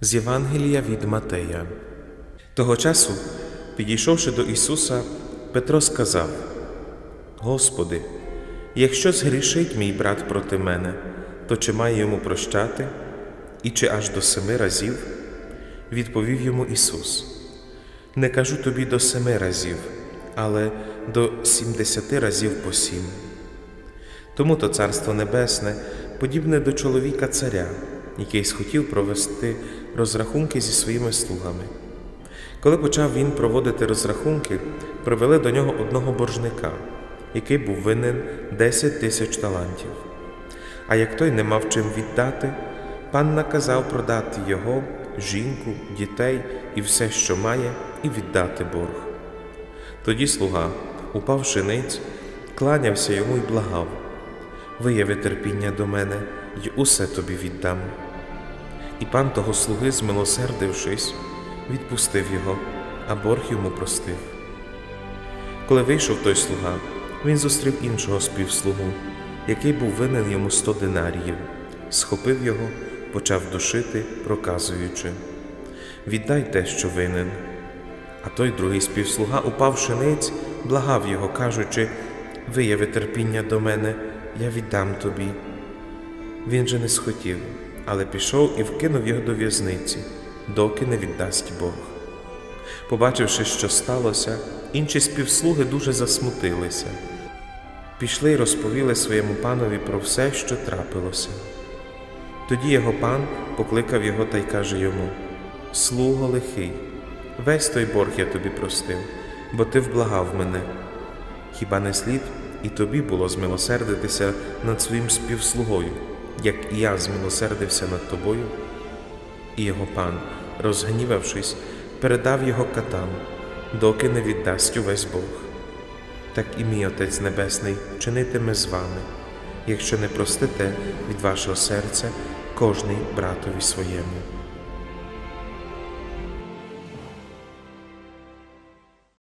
З Євангелія від Матея. Того часу, підійшовши до Ісуса, Петро сказав: Господи, якщо згрішить мій брат проти мене, то чи має йому прощати, і чи аж до семи разів? Відповів йому Ісус: Не кажу тобі до семи разів, але до сімдесяти разів по сім. Тому то Царство Небесне подібне до чоловіка царя, який схотів провести розрахунки зі своїми слугами. Коли почав він проводити розрахунки, привели до нього одного боржника, який був винен 10 тисяч талантів. А як той не мав чим віддати, пан наказав продати його, жінку, дітей і все, що має, і віддати борг. Тоді слуга, упавши ниць, кланявся йому й благав вияви терпіння до мене й усе тобі віддам. І пан того слуги, змилосердившись, відпустив його, а борг йому простив. Коли вийшов той слуга, він зустрів іншого співслугу, який був винен йому сто динаріїв, схопив його, почав душити, проказуючи Віддай те, що винен. А той другий співслуга, упавши ниць, благав його, кажучи Вияви терпіння до мене, я віддам тобі. Він же не схотів, але пішов і вкинув його до в'язниці, доки не віддасть Бог. Побачивши, що сталося, інші співслуги дуже засмутилися. Пішли й розповіли своєму панові про все, що трапилося. Тоді його пан покликав його та й каже йому: Слуго лихий, весь той борг я тобі простив, бо ти вблагав мене. Хіба не слід і тобі було змилосердитися над своїм співслугою, як і я змилосердився над тобою? І його пан, розгнівавшись, передав його катам, доки не віддасть увесь Бог. Так і мій Отець Небесний чинитиме з вами, якщо не простите від вашого серця кожний братові своєму.